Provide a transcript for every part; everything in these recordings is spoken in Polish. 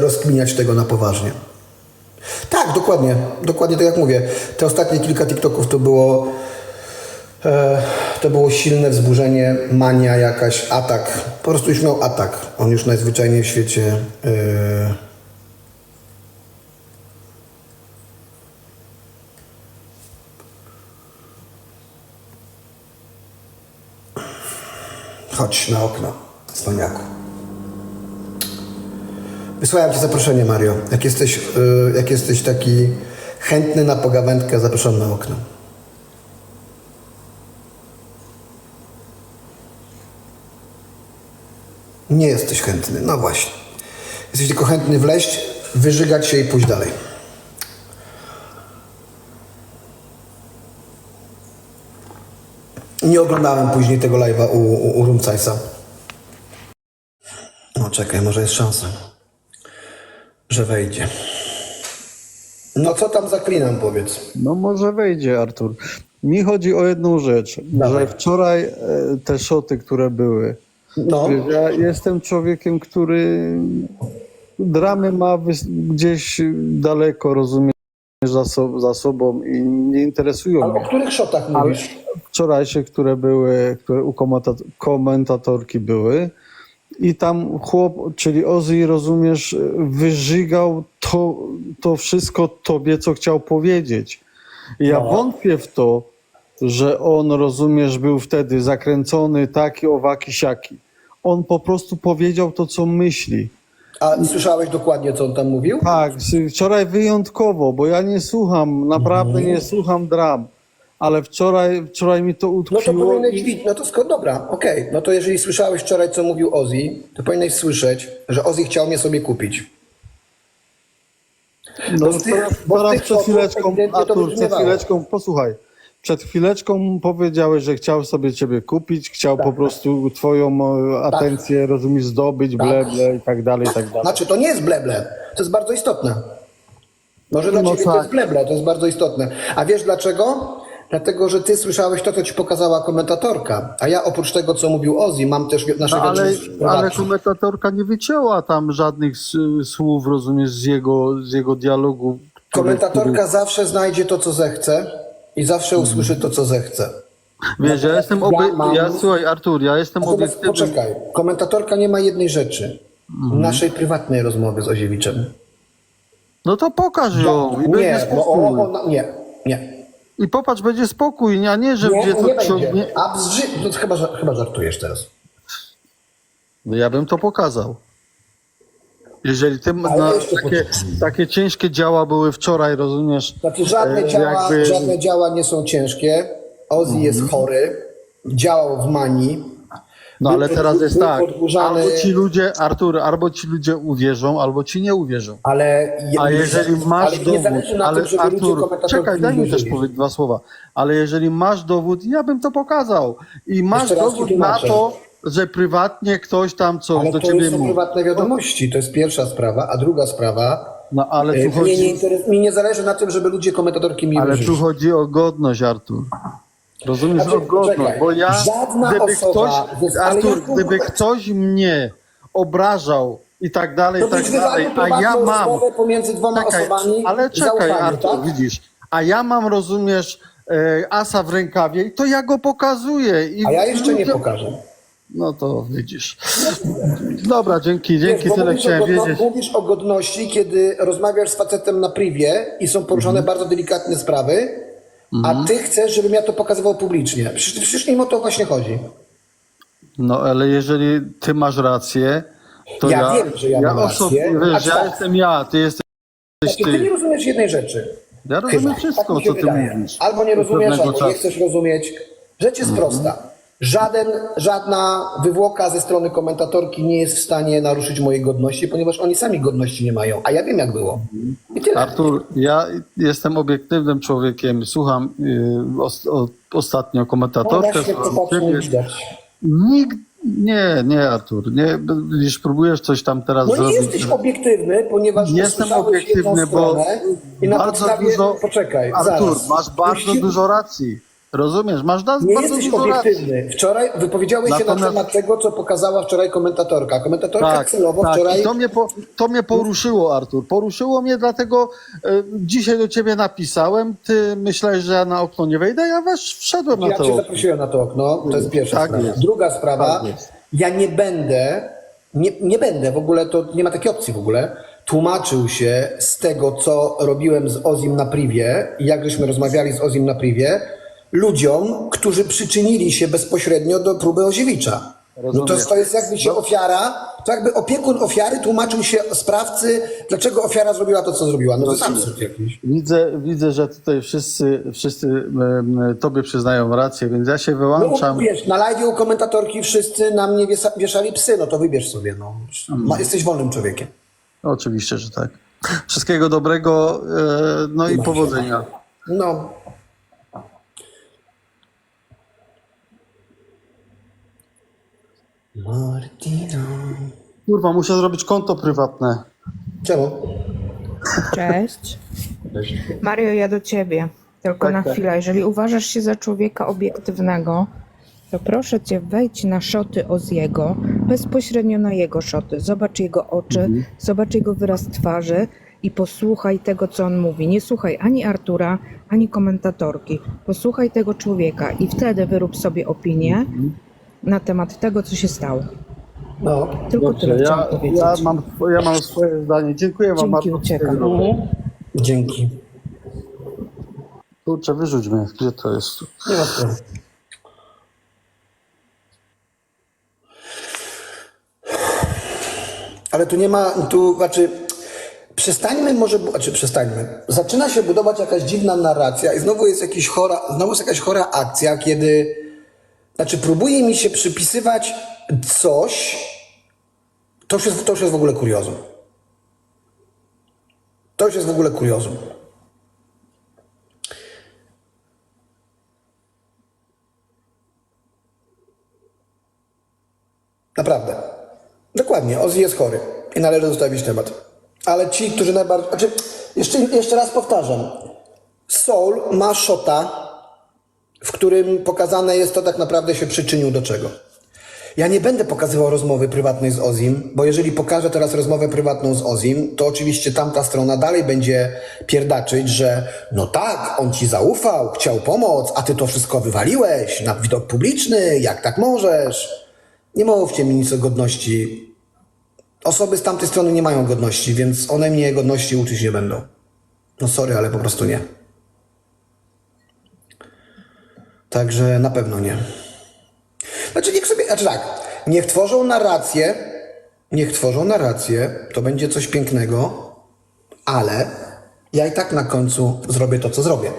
rozkminiać tego na poważnie. Tak, dokładnie. Dokładnie tak jak mówię. Te ostatnie kilka TikToków to było e, to było silne wzburzenie, mania jakaś, atak. Po prostu już miał atak. On już najzwyczajniej w świecie e, Chodź na okno, cwaniaku. Wysłałem Ci zaproszenie, Mario. Jak jesteś, y, jak jesteś taki chętny na pogawędkę, zapraszam na okno. Nie jesteś chętny, no właśnie. Jesteś tylko chętny wleźć, wyżygać się i pójść dalej. Nie oglądałem później tego live'a u, u, u Rumcajsa. No czekaj, może jest szansa, że wejdzie. No co tam zaklinam, powiedz. No może wejdzie, Artur. Mi chodzi o jedną rzecz, Dawaj. że wczoraj e, te szoty, które były, No, ja jestem człowiekiem, który dramy ma gdzieś daleko, rozumiesz, za, so- za sobą i nie interesują ale mnie. o których szotach mówisz? Wczorajsze, które były, które u komenta- komentatorki były i tam chłop, czyli Ozzy, rozumiesz, wyżygał to, to wszystko tobie, co chciał powiedzieć. I ja No. wątpię w to, że on, rozumiesz, był wtedy zakręcony taki, owaki, siaki. On po prostu powiedział to, co myśli. A słyszałeś dokładnie, co on tam mówił? Tak, wczoraj wyjątkowo, bo ja nie słucham, naprawdę nie słucham dram, ale wczoraj, wczoraj mi to No to utkwiło. powinieneś i- widzieć, no to skoro, dobra, okej. No to jeżeli słyszałeś wczoraj, co mówił Ozzy, to powinieneś słyszeć, że Ozzy chciał mnie sobie kupić. No, z tych- teraz, bo z teraz tych przed słów chwileczką, ewidentnie to Artur, przed wybrzmiewało. chwileczką, posłuchaj, przed chwileczką powiedziałeś, że chciał sobie ciebie kupić, chciał po prostu twoją e, atencję, rozumiesz, zdobyć, Tak. ble, ble i tak dalej, i tak dalej. Znaczy, to nie jest bleble. To jest bardzo istotne. Może dla No ciebie to tak. jest bleble, to jest bardzo istotne. A wiesz dlaczego? Dlatego, że ty słyszałeś to, co ci pokazała komentatorka. A ja oprócz tego, co mówił Ozzy, mam też No, naszego ale, ale, ale komentatorka nie wycięła tam żadnych s- słów, rozumiesz, z jego, z jego dialogu. który- Komentatorka zawsze znajdzie to, co zechce i zawsze usłyszy to, co zechce. Wiesz, ja jestem Ja oby... mam- ja, słuchaj, Artur, ja jestem Natomiast obiektywnym... poczekaj, komentatorka nie ma jednej rzeczy. Naszej prywatnej rozmowy z Oziewiczem. No to pokaż ją i będzie Nie, no, spokój. o, ona, nie, nie. I popatrz, będzie spokój, a nie, że Nie, gdzie to nie będzie. A bzdrzy... no, chyba, chyba żartujesz teraz. No ja bym to pokazał. Jeżeli ty, Ale jeszcze takie, takie ciężkie działa były wczoraj, rozumiesz? Znaczy żadne E, działa, jakby- żadne działa nie są ciężkie. Ozzy jest chory, działał w manii. No ale teraz jest tak. podburzany- Albo ci ludzie, Artur, albo ci ludzie uwierzą, albo ci nie uwierzą. Ale A jeżeli masz ale dowód, ale tym, Artur, czekaj, daj mi też powiedzieć dwa słowa. Ale jeżeli masz dowód, ja bym to pokazał. I masz dowód na to, że prywatnie ktoś tam coś Ale do to ciebie są mówi. prywatne wiadomości, to jest pierwsza sprawa. A druga sprawa, No ale e, tu mnie nie, chodzi, interes... mi nie zależy na tym, żeby ludzie komentatorki mi ale tu chodzi o godność, Artur. Rozumiesz, Znaczy, o godność, czekaj, bo ja, żadna gdyby osoba- ktoś, to jest- ale Artur, ja- gdyby ktoś mnie obrażał i tak dalej, i tak dalej, a ja mam, pomiędzy dwoma czekaj, osobami ale czekaj, Artur, tak? widzisz, a ja mam, rozumiesz, e, asa w rękawie, to ja go pokazuję. I A ja jeszcze nie pokażę. No to widzisz. Dobra, dzięki, dzięki, Wiesz, tyle mówisz o chciałem godno- wiedzieć. Mówisz o godności, kiedy rozmawiasz z facetem na privie i są poruszane Mhm. bardzo delikatne sprawy, a ty chcesz, żebym ja to pokazywał publicznie. Przecież, przecież im o to właśnie chodzi. No ale jeżeli ty masz rację, to Ja ja, wiem, że ja mam oso- rację. A Wiesz, ja tak. jestem ja, ty jesteś Znaczy, ty nie ty. rozumiesz jednej rzeczy. Ja rozumiem Chyba. wszystko, tak mi się co ty wydaje. mówisz. Albo nie rozumiesz, pewnego albo nie czasu. chcesz rozumieć. Rzecz jest Mhm. prosta. Żaden, żadna wywłoka ze strony komentatorki nie jest w stanie naruszyć mojej godności, ponieważ oni sami godności nie mają. A ja wiem, jak było. I tyle. Artur, ja jestem obiektywnym człowiekiem, słucham y, os, o, ostatnio No komentatorkę. widać. Nikt, nie, nie Artur, nie, widzisz, próbujesz coś tam teraz No zrobić. jesteś obiektywny, ponieważ Jestem obiektywny, bo i na bardzo podstawie... dużo. Poczekaj, Artur, zaraz. masz bardzo dużo racji. Rozumiesz? Masz da- Nie bardzo jesteś dużo racji. obiektywny. Wczoraj wypowiedziałeś się na Natomiast- temat tego, co pokazała wczoraj komentatorka. Komentatorka Tak, celowo tak. wczoraj... I to mnie, po, to mnie poruszyło, Artur. Poruszyło mnie, dlatego e, dzisiaj do ciebie napisałem. Ty myślałeś, że ja na okno nie wejdę, ja was wszedłem na Ja to cię okno. zaprosiłem na to okno, to jest pierwsza Tak sprawa. jest. Druga sprawa, Tak jest. ja nie będę, nie, nie będę w ogóle, to nie ma takiej opcji w ogóle, tłumaczył się z tego, co robiłem z Ozim na privie i jak żeśmy rozmawiali z Ozim na privie, ludziom, którzy przyczynili się bezpośrednio do próby Oziewicza. No to, to jest jakby się ofiara, to jakby opiekun ofiary tłumaczył się sprawcy, dlaczego ofiara zrobiła to, co zrobiła. No to jest absurd jakiś. Widzę, widzę, że tutaj wszyscy, wszyscy tobie przyznają rację, więc ja się No wyłączam. wiesz, na live u komentatorki wszyscy na mnie wiesa- wieszali psy, no to wybierz sobie, no. Ma, jesteś wolnym człowiekiem. Oczywiście, że tak. Wszystkiego dobrego, e, no i powodzenia. No. Martino. Kurwa, muszę zrobić konto prywatne. Czemu? Cześć. Mario, ja do ciebie. Tylko Tak, na tak. chwilę. Jeżeli uważasz się za człowieka obiektywnego, to proszę cię, wejdź na szoty Oziego, bezpośrednio na jego szoty. Zobacz jego oczy, Mhm. zobacz jego wyraz twarzy i posłuchaj tego, co on mówi. Nie słuchaj ani Artura, ani komentatorki. Posłuchaj tego człowieka i wtedy wyrób sobie opinię Mhm. Na temat tego, co się stało. No. Tylko Dobrze, tyle ja, powiedzieć. ja, mam, ja mam swoje zdanie. Dziękuję wam Dzięki, bardzo. uciekam. Dzięki. Kurczę, wyrzuć mnie. Gdzie to jest? Nie ma sprawy. Ale tu nie ma, tu, znaczy, przestańmy może, znaczy przestańmy. Zaczyna się budować jakaś dziwna narracja i znowu jest jakiś chora, znowu jest jakaś chora akcja, kiedy, znaczy próbuje mi się przypisywać coś, to już jest, to już jest w ogóle kuriozum. To już jest w ogóle kuriozum. Naprawdę. Dokładnie, Ozzy jest chory i należy zostawić temat. Ale ci, którzy najbardziej... Znaczy, jeszcze, jeszcze raz powtarzam. Soul ma shota, w którym pokazane jest to tak naprawdę się przyczynił do czego. Ja nie będę pokazywał rozmowy prywatnej z Ozim, bo jeżeli pokażę teraz rozmowę prywatną z Ozim, to oczywiście tamta strona dalej będzie pierdaczyć, że no tak, on ci zaufał, chciał pomoc, a ty to wszystko wywaliłeś na widok publiczny, jak tak możesz? Nie mówcie mi nic o godności. Osoby z tamtej strony nie mają godności, więc one mnie godności uczyć nie będą. No sorry, ale po prostu nie. Także na pewno nie. Znaczy niech sobie, znaczy tak, niech tworzą narrację, niech tworzą narrację, to będzie coś pięknego, ale ja i tak na końcu zrobię to, co zrobię.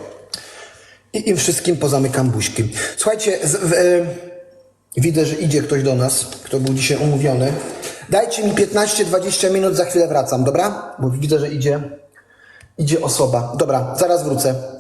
I im wszystkim pozamykam buźki. Słuchajcie, z, w, e, widzę, że idzie ktoś do nas, kto był dzisiaj umówiony. Dajcie mi 15-20 minut, za chwilę wracam, dobra? Bo widzę, że idzie, idzie osoba. Dobra, zaraz wrócę.